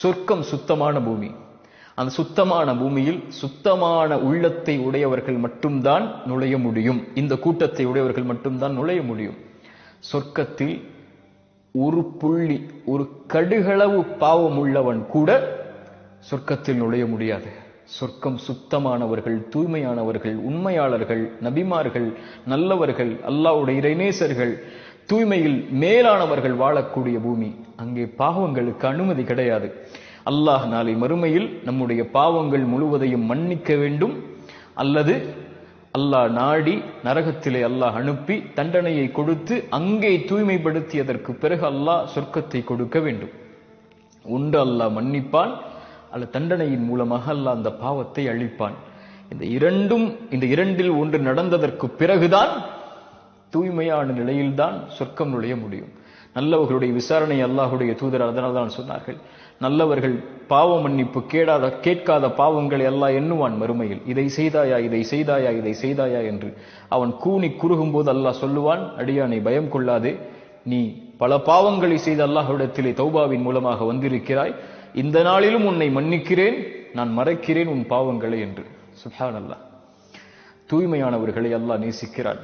சொர்க்கம் சுத்தமான பூமி. அந்த சுத்தமான பூமியில் சுத்தமான உள்ளத்தை உடையவர்கள் மட்டும்தான் நுழைய முடியும். இந்த கூட்டத்தை உடையவர்கள் மட்டும்தான் நுழைய முடியும். சொர்க்கத்தில் ஒரு புள்ளி ஒரு கடுகளவு பாவம் உள்ளவன் கூட சொர்க்கத்தில் நுழைய முடியாது. சொர்க்கம் சுத்தமானவர்கள் தூய்மையானவர்கள் உண்மையாளர்கள் நபிமார்கள் நல்லவர்கள் அல்லாவுடைய இறைநேசர்கள் தூய்மையில் மேலானவர்கள் வாழக்கூடிய பூமி. அங்கே பாவங்களுக்கு அனுமதி கிடையாது. அல்லாஹ் நாளை மறுமையில் நம்முடைய பாவங்கள் முழுவதையும் மன்னிக்க வேண்டும். அல்லது அல்லாஹ் நாடி நரகத்திலே அல்லாஹ் அனுப்பி தண்டனையை கொடுத்து அங்கே தூய்மைப்படுத்தியதற்கு பிறகு அல்லாஹ் சொர்க்கத்தை கொடுக்க வேண்டும். ஒன்று அல்லாஹ் மன்னிப்பான். அல்ல தண்டனையின் மூலமாக அல்லாஹ் அந்த பாவத்தை அழிப்பான். இந்த இரண்டும் இந்த இரண்டில் ஒன்று நடந்ததற்கு பிறகுதான் தூய்மையான நிலையில்தான் சொர்க்கம் நுழைய முடியும். நல்லவர்களுடைய விசாரணை அல்லாஹுடைய தூதர் அதனால் தான் சொன்னார்கள். நல்லவர்கள் பாவ மன்னிப்பு கேடாத கேட்காத பாவங்களை எல்லாம் எண்ணுவான் மறுமையில். இதை செய்தாயா இதை செய்தாயா இதை செய்தாயா என்று அவன் கூனி குறுகும் போது அல்லாஹ் சொல்லுவான் அடியானை பயம் கொள்ளாதே. நீ பல பாவங்களை செய்து அல்லாஹ்விடத்திலே தௌபாவின் மூலமாக வந்திருக்கிறாய். இந்த நாளிலும் உன்னை மன்னிக்கிறேன் நான் மறைக்கிறேன் உன் பாவங்களை என்று. சுஹான் அல்லாஹ் தூய்மையானவர்களை அல்லாஹ் நேசிக்கிறான்.